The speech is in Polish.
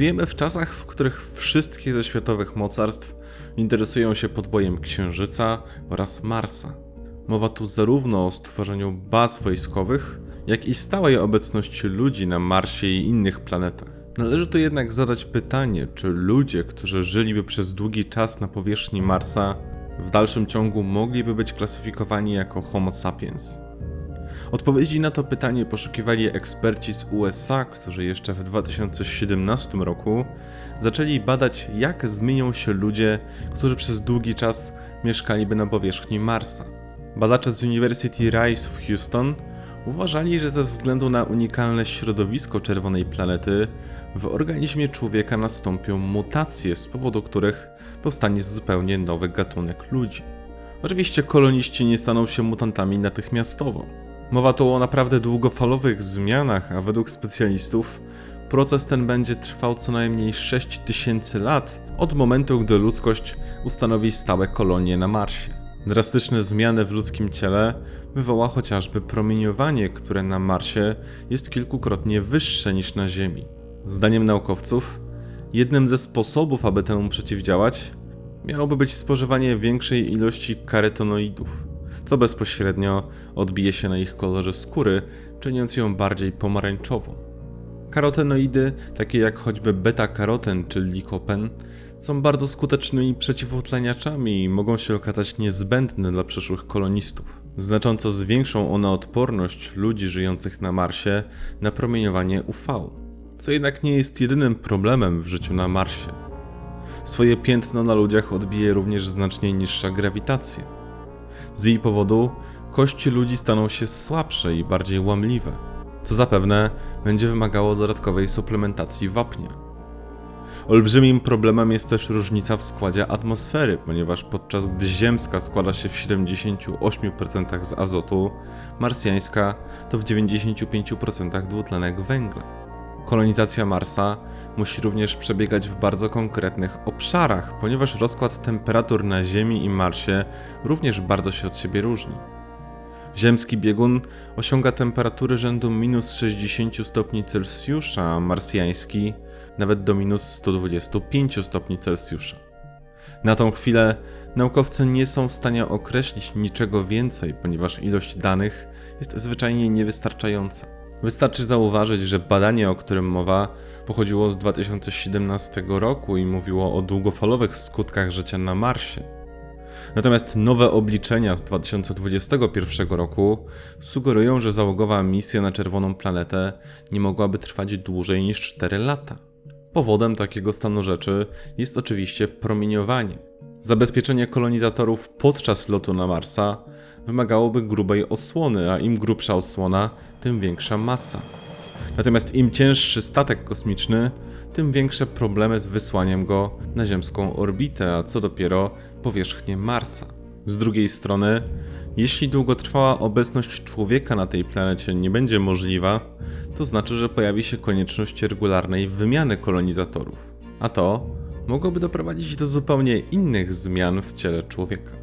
Żyjemy w czasach, w których wszystkie ze światowych mocarstw interesują się podbojem Księżyca oraz Marsa. Mowa tu zarówno o stworzeniu baz wojskowych, jak i stałej obecności ludzi na Marsie i innych planetach. Należy tu jednak zadać pytanie, czy ludzie, którzy żyliby przez długi czas na powierzchni Marsa, w dalszym ciągu mogliby być klasyfikowani jako Homo sapiens. Odpowiedzi na to pytanie poszukiwali eksperci z USA, którzy jeszcze w 2017 roku zaczęli badać, jak zmienią się ludzie, którzy przez długi czas mieszkaliby na powierzchni Marsa. Badacze z University Rice w Houston uważali, że ze względu na unikalne środowisko czerwonej planety, w organizmie człowieka nastąpią mutacje, z powodu których powstanie zupełnie nowy gatunek ludzi. Oczywiście koloniści nie staną się mutantami natychmiastowo. Mowa tu o naprawdę długofalowych zmianach, a według specjalistów proces ten będzie trwał co najmniej 6000 lat od momentu, gdy ludzkość ustanowi stałe kolonie na Marsie. Drastyczne zmiany w ludzkim ciele wywoła chociażby promieniowanie, które na Marsie jest kilkukrotnie wyższe niż na Ziemi. Zdaniem naukowców, jednym ze sposobów, aby temu przeciwdziałać, miałoby być spożywanie większej ilości karotenoidów, co bezpośrednio odbije się na ich kolorze skóry, czyniąc ją bardziej pomarańczową. Karotenoidy, takie jak choćby beta-karoten czy likopen, są bardzo skutecznymi przeciwutleniaczami i mogą się okazać niezbędne dla przyszłych kolonistów. Znacząco zwiększą one odporność ludzi żyjących na Marsie na promieniowanie UV, co jednak nie jest jedynym problemem w życiu na Marsie. Swoje piętno na ludziach odbije również znacznie niższa grawitacja. Z jej powodu kości ludzi staną się słabsze i bardziej łamliwe, co zapewne będzie wymagało dodatkowej suplementacji wapnia. Olbrzymim problemem jest też różnica w składzie atmosfery, ponieważ podczas gdy ziemska składa się w 78% z azotu, marsjańska to w 95% dwutlenek węgla. Kolonizacja Marsa musi również przebiegać w bardzo konkretnych obszarach, ponieważ rozkład temperatur na Ziemi i Marsie również bardzo się od siebie różni. Ziemski biegun osiąga temperatury rzędu minus 60 stopni Celsjusza, a marsjański nawet do minus 125 stopni Celsjusza. Na tą chwilę naukowcy nie są w stanie określić niczego więcej, ponieważ ilość danych jest zwyczajnie niewystarczająca. Wystarczy zauważyć, że badanie, o którym mowa, pochodziło z 2017 roku i mówiło o długofalowych skutkach życia na Marsie. Natomiast nowe obliczenia z 2021 roku sugerują, że załogowa misja na czerwoną planetę nie mogłaby trwać dłużej niż 4 lata. Powodem takiego stanu rzeczy jest oczywiście promieniowanie. Zabezpieczenie kolonizatorów podczas lotu na Marsa wymagałoby grubej osłony, a im grubsza osłona, tym większa masa. Natomiast im cięższy statek kosmiczny, tym większe problemy z wysłaniem go na ziemską orbitę, a co dopiero powierzchnię Marsa. Z drugiej strony, jeśli długotrwała obecność człowieka na tej planecie nie będzie możliwa, to znaczy, że pojawi się konieczność regularnej wymiany kolonizatorów. A to mogłoby doprowadzić do zupełnie innych zmian w ciele człowieka.